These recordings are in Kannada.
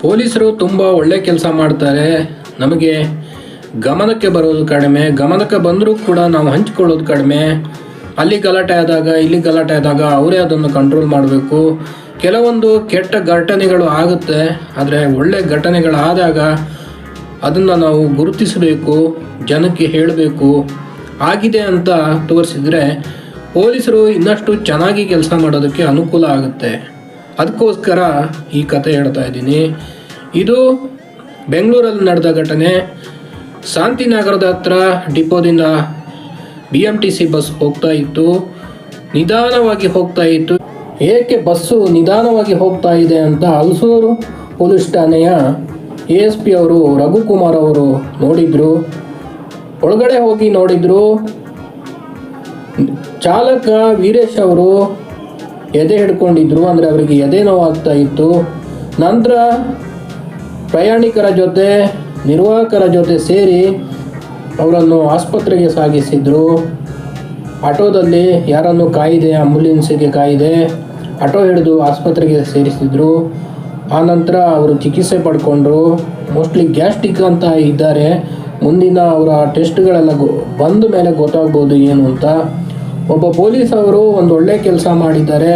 ಪೊಲೀಸರು ತುಂಬ ಒಳ್ಳೆ ಕೆಲಸ ಮಾಡ್ತಾರೆ. ನಮಗೆ ಗಮನಕ್ಕೆ ಬರೋದು ಕಡಿಮೆ. ಗಮನಕ್ಕೆ ಬಂದರೂ ಕೂಡ ನಾವು ಹಂಚಿಕೊಳ್ಳೋದು ಕಡಿಮೆ. ಅಲ್ಲಿ ಗಲಾಟೆ ಆದಾಗ, ಇಲ್ಲಿ ಗಲಾಟೆ ಆದಾಗ ಅವರೇ ಅದನ್ನು ಕಂಟ್ರೋಲ್ ಮಾಡಬೇಕು. ಕೆಲವೊಂದು ಕೆಟ್ಟ ಘಟನೆಗಳು ಆಗುತ್ತೆ. ಆದರೆ ಒಳ್ಳೆ ಘಟನೆಗಳಾದಾಗ ಅದನ್ನು ನಾವು ಗುರುತಿಸಬೇಕು, ಜನಕ್ಕೆ ಹೇಳಬೇಕು. ಆಗಿದೆ ಅಂತ ತೋರಿಸಿದರೆ ಪೊಲೀಸರು ಇನ್ನಷ್ಟು ಚೆನ್ನಾಗಿ ಕೆಲಸ ಮಾಡೋದಕ್ಕೆ ಅನುಕೂಲ ಆಗುತ್ತೆ. ಅದಕ್ಕೋಸ್ಕರ ಈ ಕತೆ ಹೇಳ್ತಾ ಇದ್ದೀನಿ. ಇದು ಬೆಂಗಳೂರಲ್ಲಿ ನಡೆದ ಘಟನೆ. ಶಾಂತಿನಗರದ ಹತ್ರ ಡಿಪೋದಿಂದ B M T C bus ಹೋಗ್ತಾ ಇತ್ತು. ನಿಧಾನವಾಗಿ ಹೋಗ್ತಾ ಇತ್ತು. ಏಕೆ ಬಸ್ಸು ನಿಧಾನವಾಗಿ ಹೋಗ್ತಾ ಇದೆ ಅಂತ ಹಲಸೂರು ಪೊಲೀಸ್ ಠಾಣೆಯ ಎ ಎಸ್ ಪಿ ಅವರು ರಘುಕುಮಾರ್ ಅವರು ನೋಡಿದರು. ಒಳಗಡೆ ಹೋಗಿ ನೋಡಿದರು. ಚಾಲಕ ವೀರೇಶ್ ಅವರು ಎದೆ ಹಿಡ್ಕೊಂಡಿದ್ರು, ಅಂದರೆ ಅವರಿಗೆ ಎದೆ ನೋವಾಗ್ತಾ ಇತ್ತು. ನಂತರ ಪ್ರಯಾಣಿಕರ ಜೊತೆ, ನಿರ್ವಾಹಕರ ಜೊತೆ ಸೇರಿ ಅವರನ್ನು ಆಸ್ಪತ್ರೆಗೆ ಸಾಗಿಸಿದ್ರು. ಆಟೋದಲ್ಲಿ ಯಾರನ್ನು ಕಾಯಿದೆ, ಆಂಬುಲೆನ್ಸಿಗೆ ಕಾಯಿದೆ, ಆಟೋ ಹಿಡಿದು ಆಸ್ಪತ್ರೆಗೆ ಸೇರಿಸಿದ್ರು. ಆನಂತರ ಅವರು ಚಿಕಿತ್ಸೆ ಪಡ್ಕೊಂಡ್ರು. ಮೋಸ್ಟ್ಲಿ ಗ್ಯಾಸ್ಟ್ರಿಕ್ ಅಂತ ಇದ್ದಾರೆ. ಮುಂದಿನ ಅವರ ಟೆಸ್ಟ್ಗಳೆಲ್ಲ ಗೊ, ಬಂದ ಮೇಲೆ ಗೊತ್ತಾಗ್ಬೋದು ಏನು ಅಂತ. ಒಬ್ಬ ಪೊಲೀಸ್ ಅವರು ಒಂದು ಒಳ್ಳೆ ಕೆಲಸ ಮಾಡಿದ್ದಾರೆ.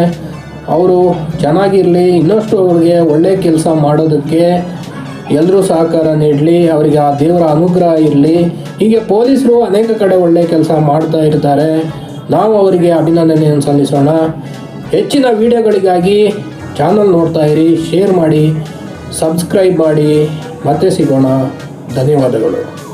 ಅವರು ಚೆನ್ನಾಗಿರಲಿ, ಇನ್ನಷ್ಟು ಅವ್ರಿಗೆ ಒಳ್ಳೆ ಕೆಲಸ ಮಾಡೋದಕ್ಕೆ ಎಲ್ಲರೂ ಸಹಕಾರ ನೀಡಲಿ, ಅವರಿಗೆ ಆ ದೇವರ ಅನುಗ್ರಹ ಇರಲಿ. ಹೀಗೆ ಪೊಲೀಸರು ಅನೇಕ ಕಡೆ ಒಳ್ಳೆ ಕೆಲಸ ಮಾಡ್ತಾ ಇರ್ತಾರೆ. ನಾವು ಅವರಿಗೆ ಅಭಿನಂದನೆಯನ್ನು ಸಲ್ಲಿಸೋಣ. ಹೆಚ್ಚಿನ ವಿಡಿಯೋಗಳಿಗಾಗಿ ಚಾನಲ್ ನೋಡ್ತಾ ಇರಿ, ಶೇರ್ ಮಾಡಿ, ಸಬ್ಸ್ಕ್ರೈಬ್ ಮಾಡಿ. ಮತ್ತೆ ಸಿಗೋಣ. ಧನ್ಯವಾದಗಳು.